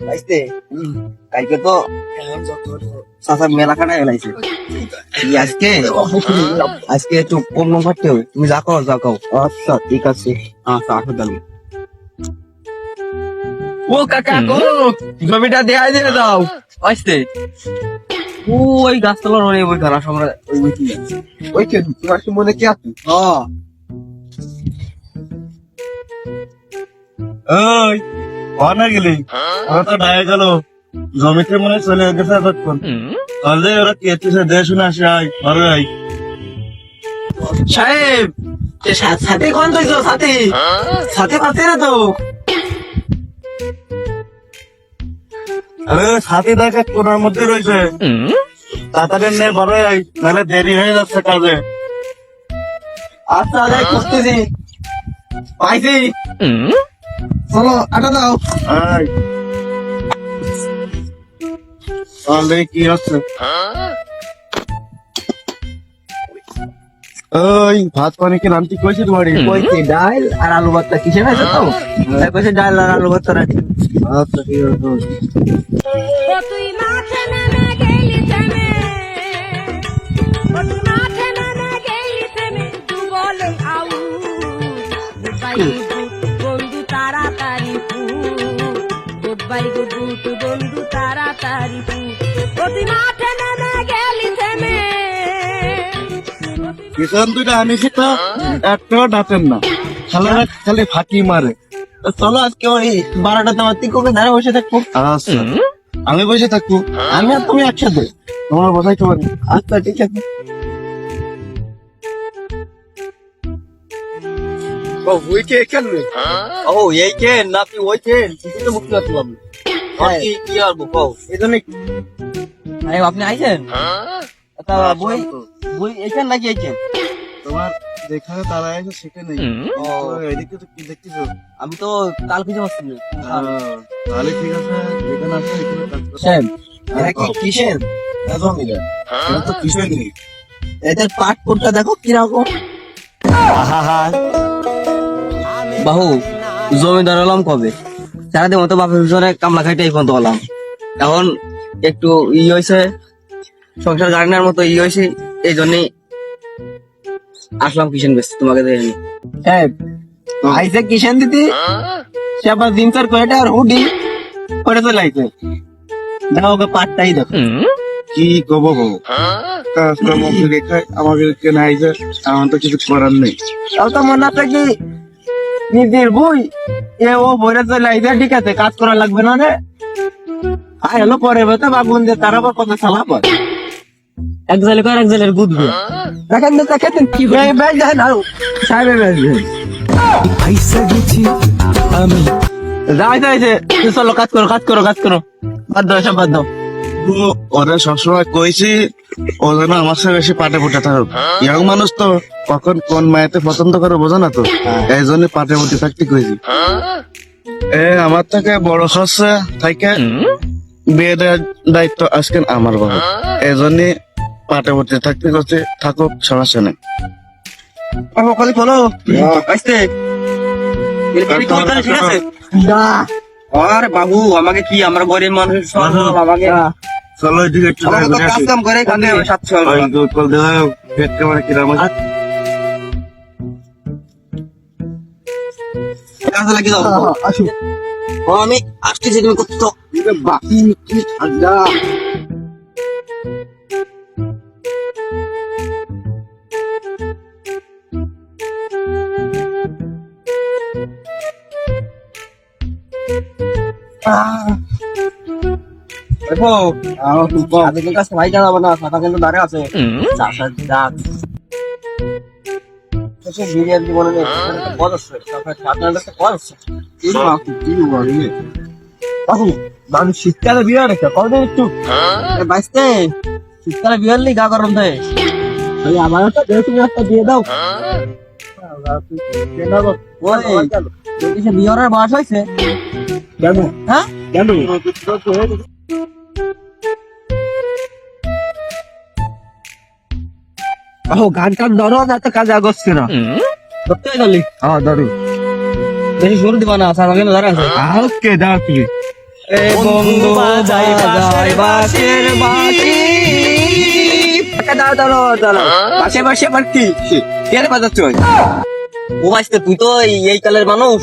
বাইসতে কালকে তো চাচার মেলা কাটা গেলাইছে আজকে? আজকে একটু কম কম কাটতে হবে তুমি যা করো যা খাও আচ্ছা ঠিক আছে। আচ্ছা আসো তাহলে ও কাকা গো জমিটা দেখাই দিয়ে দাও। আসতে ওই গাছতলার ওই ওই ঘর আমরা ওই ওই কি ওই কে? তোমার কি মনে কি আছে? হ্যাঁ ওই গেলি? ওরা তো ডায়ে গেল জমিতে মনে চলে গেছে এতক্ষণ। তাহলে ওরা কি এসেছে দেশ শুনে আসে আয় ঘরে আয়। সাহেব সাথে কোন তো সাথে? সাথে পাচ্ছে না তো? আরে সাথে দেখে কোনার মধ্যে রয়েছে। তাড়াতাড়ি নে ঘরে আয় নাহলে দেরি হয়ে যাচ্ছে কাজে। আচ্ছা আরে করতেছি। পাইছি। চলো আটা দাও। আয় তাহলে কি হচ্ছে? ওই ভাত পানি কি নামটি কইছে তোমার? কইছি ডাল আর আলু ভর্তা কিসে আছে তো? তাই কইছে ডাল আর আলু ভর্তা রাখি। আচ্ছা ঠিক আছে। গুড গুড বন্ধু তাড়াতাড়ি তুই মাঠে নেমে গেলি থেমে। কিষান দুইটা আনিছি তো? ডাটেন না। খালি খালি ফাঁকি মারে। চলো আজকে ওই বারোটা তোমার ধারে বসে থাকব। আচ্ছা। আমি বসে থাকব। আমি আর তুমি একসাথে। তোমার বসাইতে পারি আচ্ছা ঠিক আছে। ও ওই কে খেলবে ও এই কে? না তুই ওই কে? কিছু তো মুক্তি আসলাম কি কি আর এই জন্য আরে আপনি আইছেন? তা বই বই এইখান নাকি এইখান তোমার যেখানে তারা আছে সেখানে এদিকে তো কি দেখতেছো? আমি তো কাল খুঁজে পাচ্ছি না। তাহলে ঠিক আছে যেখানে আছে এখানে কাজ কিসের? এখন এটা তো কিসের নেই এদের পাট কোনটা দেখো কীরকম? বাহু জমিদার হলাম কবে? সারাদিন মতো বাপের পিছনে কামলা খাইতে এই পর্যন্ত হলাম এখন একটু ই হয়েছে সংসার গার্ডেনের মতো ই হয়েছে এই জন্যই আসলাম কিষেন বেশ তোমাকে দেখে আইসে কিষেন দিদি সে আবার দিন চার কয়টা আর হুডি করে দেখো ওকে পাটটাই দেখো কি কব বউ কাজ কর্ম আমাকে কেন আইছে? আমার তো কিছু করার নেই। তাও তো মনে কি নিজের বই এ ও বইরে চলে ঠিক আছে কাজ করা লাগবে না রে। আর হলো পরে বেতা বাগুন দিয়ে তার আবার কত সালা পর এক জেলে কর এক জেলের বুঝবে দেখেন তো দেখেন কি হয়ে বেশ দেখেন আর। সাহেব গেছি আমি। যাই যাইছে তুই চলো কাজ করো কাজ করো কাজ করো। বাদ দাও সব বাদ দাও। ওরা সবসময় কইছি ও যেন আমার সাথে বেশি পাটে ফুটে থাকুক। ইয়াং মানুষ তো কখন কোন মায়েতে পছন্দ করে বোঝো না তো? এই জন্য পাটে ফুটে থাকতে কইছি। এ আমার থেকে বড় খরচা থাকে বিয়ের দায়িত্ব আজকে আমার বাবা। এই জন্য পাটে ফুটে থাকতে করতে থাকুক সমস্যা নেই। ও খালি বলো। আসতে। ঠিক আছে? আরে বাবু আমাকে কি আমরা গরিব মানুষ আমাকে চলো এদিকে একটু কাজ কাম করে খাতে হবে সাতশো কল পেট কেমন? কাজে দাও আসুন ও আমি আসতেছি তুমি করছ বাকি কি ঠান্ডা দেখো না সাদা কিন্তু দাঁড়ে আছে বিরিয়ানি বাবু শীতকালে কদিন একটু বাইসতে শীতকালে বিয়ে হলি গা গরম তাহলে আমার একটা তুমি একটা দিয়ে দাও ওই যদি সে বিয়ে হওয়ার বয়স হয়েছে কেন হ্যাঁ কেন ও গান টান ধরো না তো কাজে না ধরতে গেলি হ্যাঁ বেশি সরু দিবা না সারা ধরে আছে। ওকে দাও তুমি? এ বন্ধু বাজাই দাঁড়াও দাঁড়াও বাসে বাসে আবার কি? কে বাজাচ্ছ ও তুই তো এই- কালের মানুষ।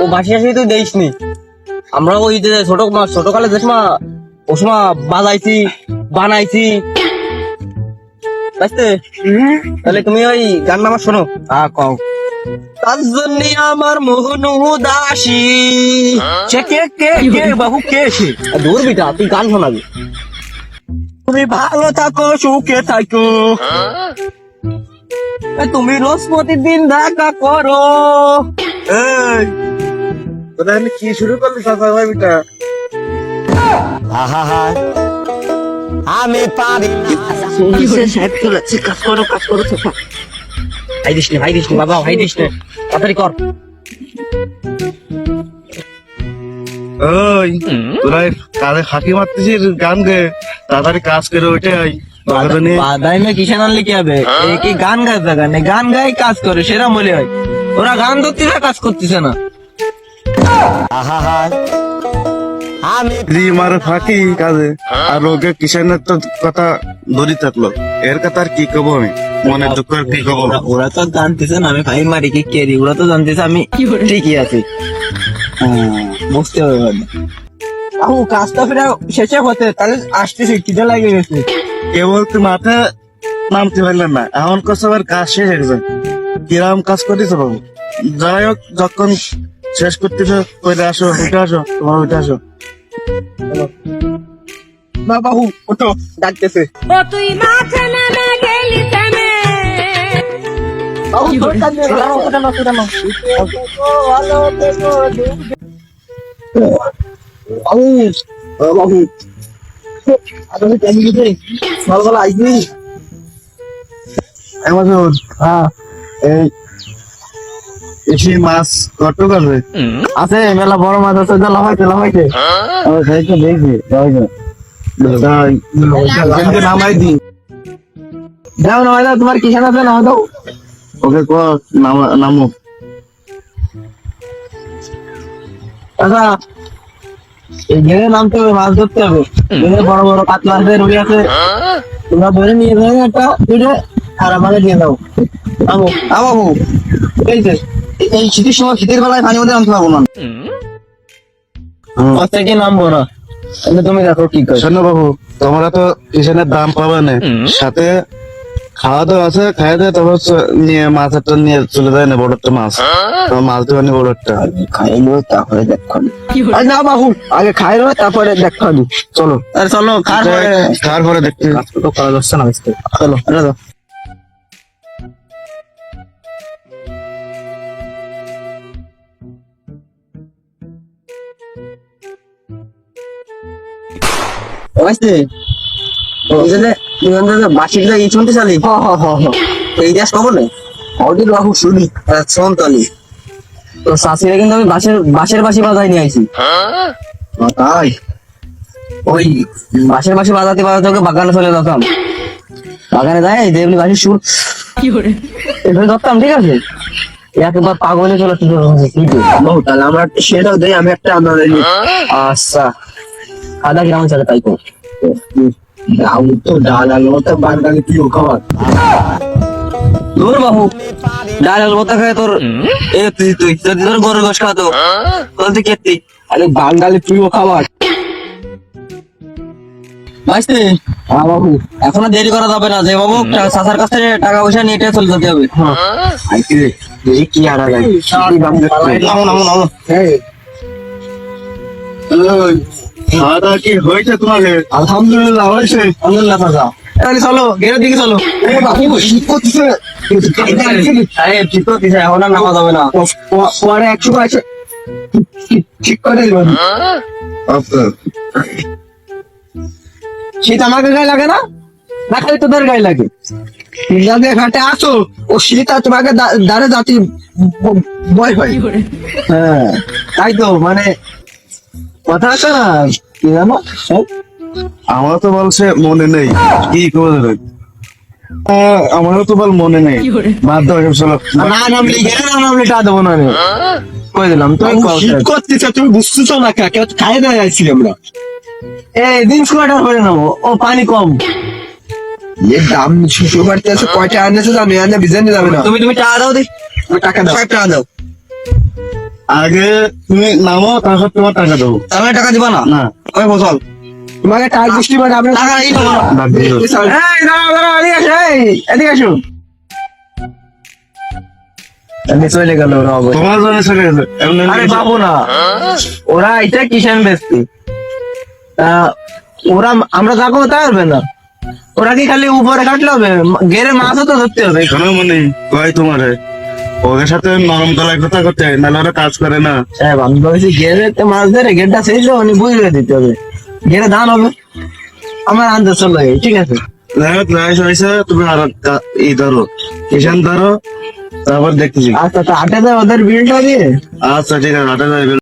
ও বাসি আসি তুই দেখিস নি আমরা ওই যে ছোট ছোট কালে দেশ মা ও সময় বাজাইছি বানাইছি। তাহলে তুমি ওই গান আমার শোনো। হ্যাঁ কও। তার জন্য আমার মোহন উদাসী। সে কে কে কে বাবু কে সে? দূর বিটা তুই গান শোনাবি তুমি ভালো থাকো সুখে থাকো। তুমি রোজ প্রতিদিন দেখা করো। এই, কি শুরু করলি চাচা ভাই বিটা? কাজ করো কাজ করো ভাই দিস ভাই দিস বাবা ভাই দিস তাড়াতাড়ি কর। ওই তোরা ফাঁকি মারতেছিস গান গে। তাড়াতাড়ি কাজ করে ওইটাই বাদাই মে কিষান আনলে কি হবে? এই কি গান গাইতে গানে গান গাই কাজ করে সেরা মনে হয়। ওরা গান ধরতেছে কাজ করতেছে না। রি মারে ফাঁকি কাজে। আর ওকে কিষানের তো কথা ধরি থাকল। এর কথা আর কি কব আমি? মনে দুঃখ কি কব? ওরা- তো জানতেছে না আমি ভাই মারি কি কেরি? ওরা তো জানতেছে আমি ঠিকই আছি। বুঝতে হবে মানে আহু কাজটা ফিরে শেষে হতে তাহলে আসতেছে খিদে লাগে গেছে। কেবল তুই মাথা নামতে পারলেন না। এমন কষ্ট আবার কাজ শেষ হয়ে গেছে। কিরম কাজ করিস বাবু? যাই হোক যখন শেষ করতেছ? কইলে আসো উঠে আসো তোমার উঠে আসো। না বাহু ওঠো ডাকতেছে। ও তুই মাঠে নেমে গেলি থেমে বাহু তোর কাছে দাঁড়াও, ওটা না, ওটা না। বাহু গেছে সকালবেলা আইসি এমাজন হ্যাঁ এই এসি মাছ কত আছে মেলা বড় মাছ আছে যা লাফাইতে লাফাইতে আমি খাইতে দেখি নামাই দি যাও না দাও তোমার কিষান আছে না দাও ওকে ক নামো আচ্ছা নামতে হবে মাছ ধরতে হবে। বড় বড় কাতলা আছে রুই আছে। তোমরা ধরে নিয়ে যাবে একটা তুলে আর আমাকে দিয়ে দাও। আমো আমো এই যে এই শীতের সময় শীতের বেলায় পানি মধ্যে নামতে পারব না। কষ্ট নামবো না? তুমি দেখো কি করছ শোনো বাবু তোমরা তো কিষানের দাম পাবে না। সাথে খাওয়া দাওয়া আছে খাই দিয়ে তারপর নিয়ে মাছেরটা নিয়ে চলে যায় না বড় একটা মাছ। তোমার মাছ দেওয়া নিয়ে বড় একটা। খাইলো তারপরে দেখো আরে না বাবু আগে খাইলো তারপরে দেখো চলো। আরে চলো খার পরে। খাওয়ার পরে দেখতে তো করা যাচ্ছে না চলো। শুনতে চালি? হ হ হ এই দেশ নেই শুনি। তো কিন্তু আমি বাসের বাসের বাসি বাজাই নিয়ে আইছি। তাই? ওই বাসের বাসি বাজাতে বাজাতে ওকে বাগানে চলে যেতাম। বাগানে যাই দেবনি বাসির সুর। এভাবে ধরতাম ঠিক আছে? একবার পাগলে চলে বহু তাহলে আমরা সেটাও দেই আমি একটা আচ্ছা। আধা গ্রাম চলে তাই তো ডাল তো ডাল আলো তো বাগানে তুই খাবার বাবু ডাল আলো মতো খায় তোর এ তুই তুই যদি তোর গরুর গোশ খাওয়াতো তোর তুই কেতি আরে বাঙালি প্রিয় খাবার। হ্যাঁ বাবু। এখনও দেরি করা যাবে না যে বাবু চাচার কাছ থেকে টাকা পয়সা নিয়ে চলে যেতে হবে। আইতে দেখি কি আড়া যায় নামো নামো নামো। ওই, খাওয়া কি হয়েছে তোমাকে? আলহামদুলিল্লাহ হয়েছে। আলহামদুলিল্লাহ চাচা। তাহলে চলো গেরো দিকে চলো। শীত করতেছে আরে শীত করতেছে এখন আর নামা যাবে না। পরে একশো আছে ঠিক করে আচ্ছা। শীত আমাকে গায়ে লাগে না? না খালি তোদের গায়ে লাগে। যাতে ঘাটে আসো ও শীত আর তোমাকে দাঁড়ে জাতি ব- ভয় হয়। হ্যাঁ তাই তো মানে কথা আছে না? কি জানো সব। আমার তো বলছে মনে নেই। কি করবে আমারও তো বল মনে নেই। বাধ্য হয়ে চলো। না নামলে গেলে না নামলে টা দেবো না আমি। কই দিলাম? তুমি করতেছে তুমি বুঝতেছো না কাকে খাই আইছি আমরা। এই দিন স্কোয়াটার করে নেব ও পানি কম। এ দাম আছে কয়টা আনেছে জানি? আনে বিজানি যাবে না। তুমি তুমি টাকা দাও দি। টাকা দাও। টাকা দাও। আগে তুমি নামো তারপর তোমার টাকা দেবো তাহলে টাকা দিবা না? না। ওই বসল তোমাকে টাকা বৃষ্টি মানে টাকা এই দিও। এই দাঁড়াও দাঁড়াও এদিকে আসো এই এদিকে আসো। আমি চলে গেল ওরা তোমার জন্য চলে এমনি আরে বাবু না। ওরা এটা কিষান বেচতি তা ওরা আমরা যাব তা পারবে না ওরা কি খালি উপরে কাটলে হবে? গেরে মাছও তো ধরতে হবে? মনে কয় তোমারে ওদের সাথে নরম গলায় কথা করতে হয় নাহলে ওরা কাজ করে না। হ্যাঁ আমি মাছ ধরে গেরটা উনি বুঝে দিতে হবে। গেরে ধান হবে। আমার আন্দাজ চলো ঠিক আছে? তুমি আর ই ধরো কিষান ধরো তারপর দেখতেছি। আচ্ছা আটে দেয় ওদের বিলটা দিয়ে। আচ্ছা ঠিক আছে যাই